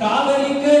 காவலிக்க